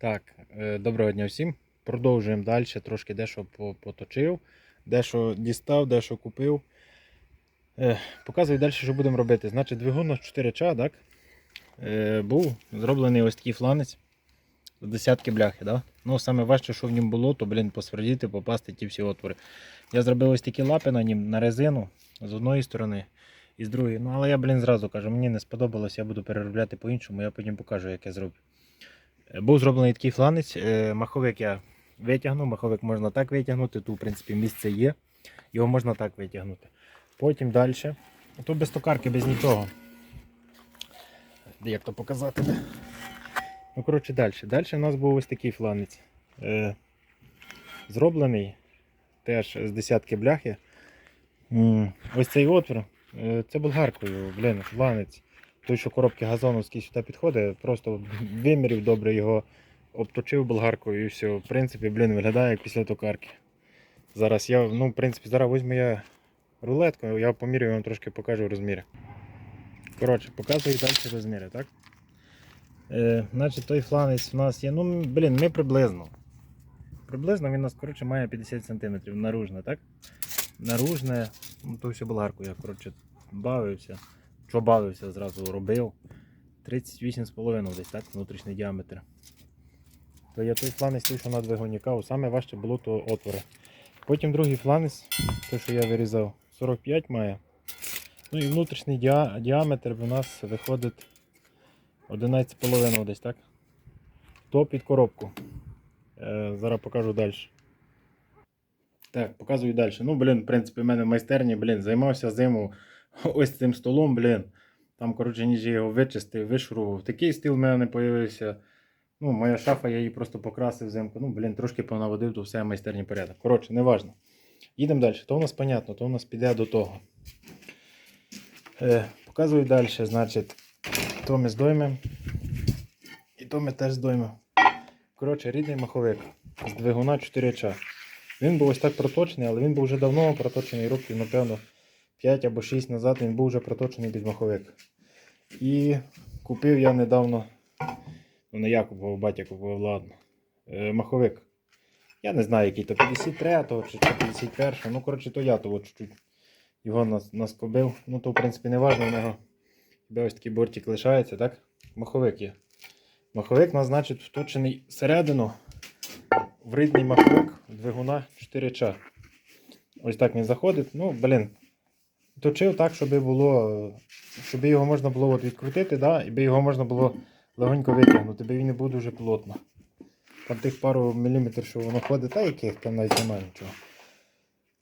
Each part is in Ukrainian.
Так, е, доброго дня всім. Продовжуємо далі. Трошки дещо по- поточив, дещо дістав, дещо купив. Е, Показую далі, що будемо робити. Значить, двигун 4 ча, так? Е, Був зроблений ось такий фланець з десятки бляхи. Да? Ну, саме важче, що в ньому було, то, блін, посвердіти, попасти ті всі отвори. Я зробив ось такі лапи на нім на резину з одної сторони і з другої. Ну, але я, блін, зразу кажу, мені не сподобалось, я буду переробляти по-іншому, я потім покажу, як я зроблю. Був зроблений такий фланець. е, Маховик я витягнув, маховик можна так витягнути, тут, в принципі, місце є. Його можна так витягнути. Потім далі. Тут без токарки, без нічого. Як то показати? Ну, коротше, далі. Далі у нас був ось такий фланець. Е, Зроблений теж з десятки бляхи. Ось цей отвір. е, Це болгаркою, блін, фланець той, що коробки газоновські сюди підходить, просто вимірів добре його обточив болгаркою і все. В принципі, блін, виглядає як після токарки. Зараз я, ну, в принципі, зараз візьму я рулетку, я поміряю вам трошки покажу розміри. Коротше, показую далі розміри, так? Е, значить, той фланець у нас є, ну, блін, ми приблизно. Приблизно він у нас, коротше, має 50 см наружне, так? Наружне, ну, то все болгарку я, коротше, бавився що бавився, зразу робив. 38,5 десь так, внутрішній діаметр. То є той фланець, той, що на двигуні каву. Саме важче було то отвори. Потім другий фланець, той, що я вирізав, 45 має. Ну і внутрішній діа- діаметр у нас виходить 11,5 десь так. То під коробку. Е, зараз покажу далі. Так, показую далі. Ну, блін, в принципі, в мене в майстерні, блін, займався зиму ось цим столом, блін. Там, коротше, ніж я його вичистив, вишурував. Такий стіл в мене з'явився. Ну, моя шафа, я її просто покрасив взимку. Ну, блін, трошки понаводив, то все майстерні порядок. Коротше, неважно. Їдемо далі. То у нас понятно, то у нас піде до того. Е, показую далі, значить, то ми здоймемо. І то ми теж здоймемо. Коротше, рідний маховик з двигуна 4 ча. Він був ось так проточений, але він був вже давно проточений років, напевно, 5 або 6 назад він був вже проточений під маховик. І купив я недавно, ну не я купував, батя купував, ладно. е, Маховик. Я не знаю, який то 53-го чи 51-го. Ну, коротше, то я того чуть-чуть його нас, наскобив. Ну, то, в принципі, не важливо, в нього хіба ось такий бортик лишається, так? Маховик є. Маховик у нас, значить, вточений всередину в рідний маховик двигуна 4 ча. Ось так він заходить. Ну, блін, точив так, щоб було, щоб його можна було от відкрутити, да, і би його можна було легонько витягнути, бо він не буде дуже плотно. Там тих пару міліметрів, що воно ходить, та яких там навіть немає нічого.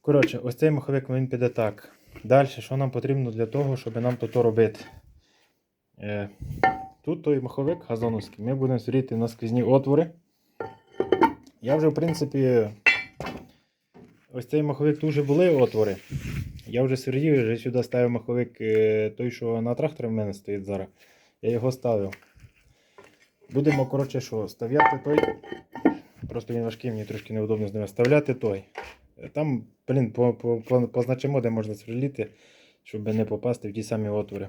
Коротше, ось цей маховик він піде так. Далі, що нам потрібно для того, щоб нам то, то робити? Е, тут той маховик газоновський. Ми будемо сріти на сквізні отвори. Я вже, в принципі, ось цей маховик тут вже були отвори. Я вже свердів, вже сюди ставив маховик е, той, що на тракторі в мене стоїть зараз. Я його ставив. Будемо, коротше, що, ставляти той. Просто він важкий, мені трошки неудобно з ним. Вставляти той. Там, блін, по, по, по, позначимо, де можна сверліти, щоб не попасти в ті самі отвори.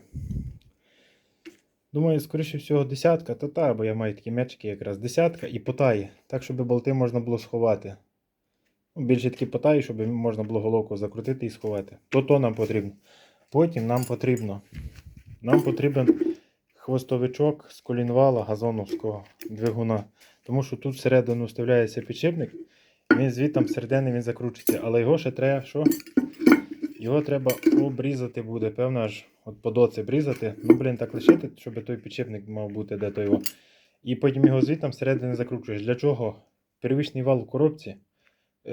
Думаю, скоріше всього, десятка, то та, бо я маю такі м'ячики якраз. Десятка і потаї. Так, щоб болти можна було сховати. Більше такі потаї, щоб можна було головку закрутити і сховати. То то нам потрібно. Потім нам потрібно. Нам потрібен хвостовичок з колінвала газоновського двигуна. Тому що тут всередину вставляється підшипник, він звідти всередині він закручується. Але його ще треба що? Його треба обрізати буде, певно, аж от по доці обрізати. Ну, блін, так лишити, щоб той підшипник мав бути де то його. І потім його звідти всередині закручуєш. Для чого? Первічний вал в коробці,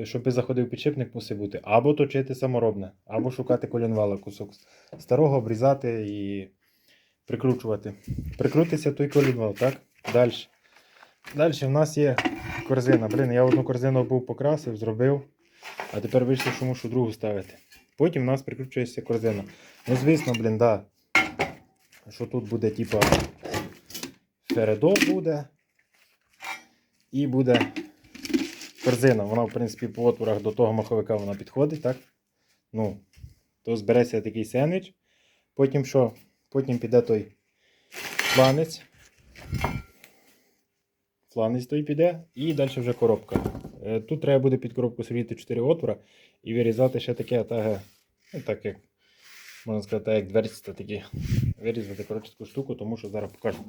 щоб заходив підшипник, мусить бути. Або точити саморобне, або шукати колінвала кусок старого, обрізати і прикручувати. Прикрутиться той колінвал, так? Далі. Далі в нас є корзина. Блін, я одну корзину був покрасив, зробив, а тепер вийшло, що мушу другу ставити. Потім в нас прикручується корзина. Ну, звісно, блін, да. Що тут буде, типа, фередо буде. І буде корзина. Вона, в принципі, по отворах до того маховика вона підходить, так? Ну, то збереться такий сендвіч. Потім що? Потім піде той планець. фланець той піде, і далі вже коробка. Е, Тут треба буде під коробку срібати 4 отвора і вирізати ще таке, таке, ну так як можна сказати, як дверцята такі. Вирізати коротше таку штуку, тому що зараз покажу.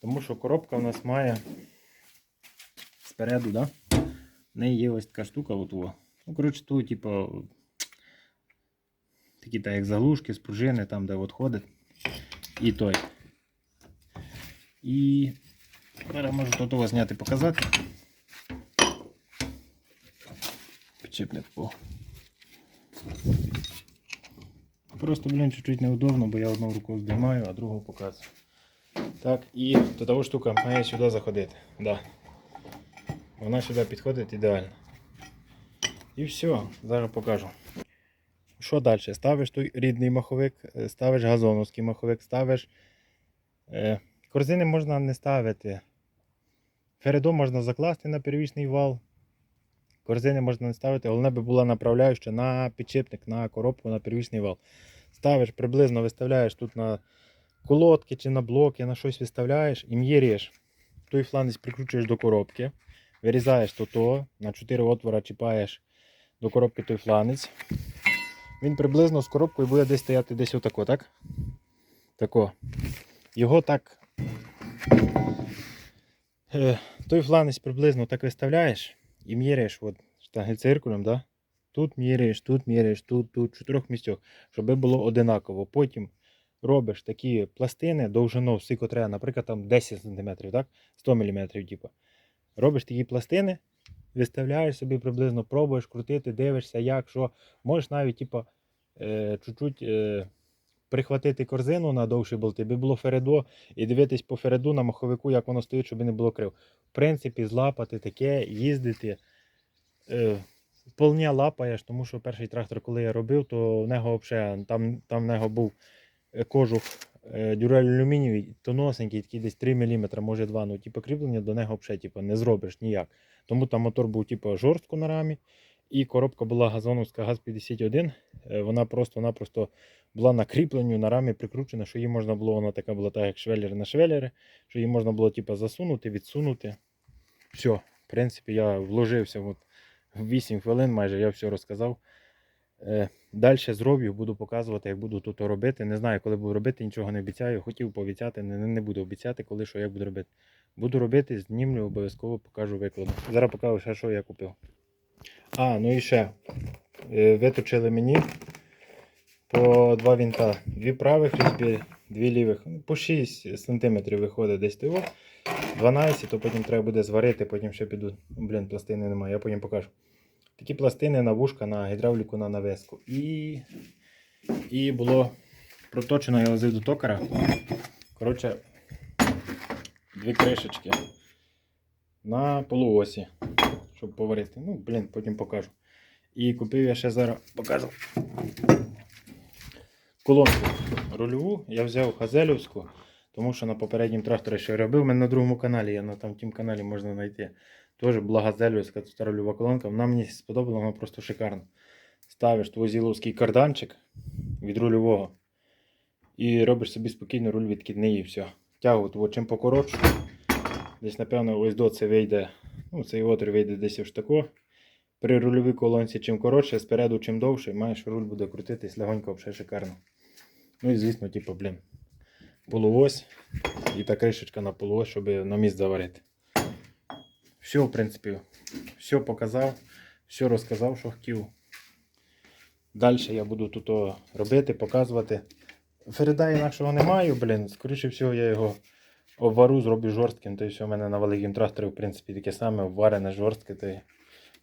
Тому що коробка в нас має спереду, да? В неї є ось така штука. От, о. Ну, коротше, тут, типу, такі так як заглушки з пружини, там, де от ходить. І той. І зараз можу тут того зняти показати. Підчепник по. Просто, блін, чуть-чуть неудобно, бо я одну руку здіймаю, а другу показую. Так, і до того штука має сюди заходити. Да. Вона сюди підходить ідеально. І все, зараз покажу. Що далі? Ставиш той рідний маховик, е, ставиш газоновський маховик, ставиш. Е, корзини можна не ставити. Фередо можна закласти на первічний вал. Корзини можна не ставити, головне би була направляюча на підшипник, на коробку, на первічний вал. Ставиш приблизно, виставляєш тут на колодки чи на блоки, на щось виставляєш і м'єрєш. Той фланець прикручуєш до коробки, вирізаєш то, на 4 отвора чіпаєш до коробки той фланець. Він приблизно з коробкою буде десь стояти десь отако, так? Тако. Його так. Е, той фланець приблизно так виставляєш і міряєш от, штангециркулем, да? Тут міряєш, тут міряєш, тут, тут, в чотирьох місцях, щоб було одинаково. Потім робиш такі пластини довжину, всі треба, наприклад, там 10 см, так? 100 мм, типу. Робиш такі пластини, виставляєш собі приблизно, пробуєш крутити, дивишся, як, що. Можеш навіть, типу, е, чуть-чуть е, прихватити корзину на довші болти, би було фередо, і дивитись по фереду на маховику, як воно стоїть, щоб не було крив. В принципі, злапати таке, їздити. Е, Вполне лапаєш, тому що перший трактор, коли я робив, то в нього взагалі, там, там в нього був кожух дюраль алюмінієвий, тоносенький, такий десь 3 мм, може 2 ну типу, кріплення до нього взагалі типу, не зробиш ніяк. Тому там мотор був типу, жорстко на рамі, і коробка була газоновська ГАЗ-51. Е, Вона просто-напросто була на кріпленню на рамі прикручена, що її можна було, вона така була так, як швеллери на швеллери, що її можна було типу, засунути, відсунути. Все, в принципі, я вложився от, в 8 хвилин майже, я все розказав. Е, Далі зроблю, буду показувати, як буду тут робити. Не знаю, коли буду робити, нічого не обіцяю. Хотів пообіцяти, не, не буду обіцяти, коли що, як буду робити. Буду робити, знімлю, обов'язково покажу викладу. Зараз покажу що я купив. А, ну і ще. Е, Виточили мені по два вінта. Дві правих різьби, дві лівих. По 6 см виходить десь того. 12, то потім треба буде зварити, потім ще піду. Блін, пластини немає, я потім покажу. Такі пластини на вушка, на гідравліку, на навеску. І, і було проточено, я возив до токара. Коротше, дві кришечки на полуосі, щоб поварити. Ну, блін, потім покажу. І купив я ще зараз покажу. Колонку рульову я взяв Хазелівську, тому що на попередньому тракторі ще робив. У мене на другому каналі, я на там тім каналі можна знайти. Теж була Газелівська рульова колонка. Вона мені сподобала, вона просто шикарна. Ставиш твій зіловський карданчик від рульового і робиш собі спокійно руль відкидний і все. Тягу того чим покоротшу. Десь, напевно, ось до це вийде. Ну, цей отвір вийде десь ось тако. При рульовій колонці чим коротше, спереду чим довше, маєш руль буде крутитись легонько, взагалі шикарно. Ну і звісно, типу, блін. Полуось і та кришечка на полуось, щоб на місць заварити. Все, в принципі, все показав, все розказав, що хотів. Далі я буду тут робити, показувати. Фереда інакшого не маю, блін. Скоріше всього, я його обвару, зроблю жорстким. То все, у мене на великому тракторі, в принципі, таке саме обварене жорстке. То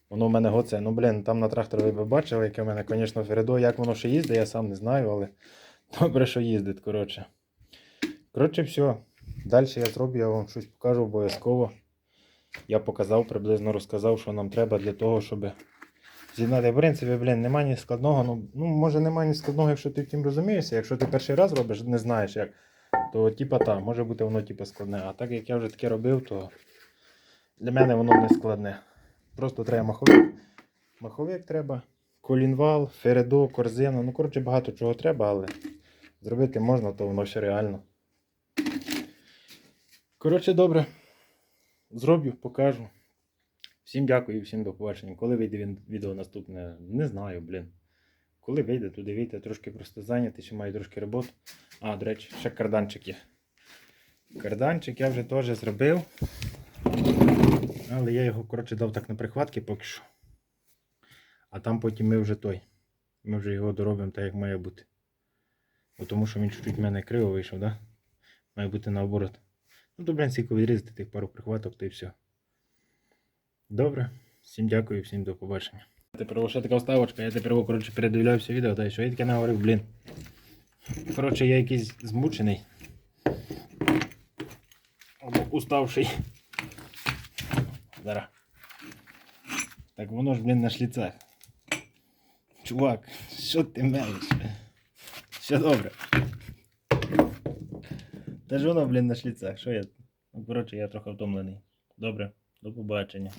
воно в мене гоце. Ну, блін, там на тракторі ви бачили, яке в мене, звісно, фередо. Як воно ще їздить, я сам не знаю, але добре, що їздить, коротше. Коротше, все. Далі я зроблю, я вам щось покажу обов'язково. Я показав, приблизно розказав, що нам треба для того, щоб з'єднати. В принципі, блін, немає ні складного. Ну, ну, може немає ні складного, якщо ти в тім розумієшся. Якщо ти перший раз робиш, не знаєш як, то типа та, може бути воно типа складне. А так як я вже таке робив, то для мене воно не складне. Просто треба маховик. Маховик треба, колінвал, фередо, корзина. Ну, коротше, багато чого треба, але зробити можна, то воно ще реально. Коротше, добре. Зроблю, покажу. Всім дякую всім до побачення. Коли вийде відео наступне, не знаю, блін. Коли вийде, туди вийде, трошки просто зайнятий, ще маю трошки роботи. А, до речі, ще карданчик є. Карданчик я вже теж зробив. Але я його, коротше, дав так на прихватки поки що. А там потім ми вже той. Ми вже його доробимо так, як має бути. Бо тому що він чуть-чуть в мене криво вийшов, да? Має бути наоборот. Ну, стільки відрізати тих пару прихваток, то і все. Добре. Всім дякую, всім до побачення. Тепер ще така вставочка, я тепер коротше, передивлявся відео, та й що я таке наговорив, блін. Коротше, я якийсь змучений. Або уставший. Зараз. Так воно ж, блін, на шліцах. Чувак, що ти мелиш? Все добре. Та ж блін, на шліцах. Що я? Ну, коротше, я трохи втомлений. Добре, до побачення.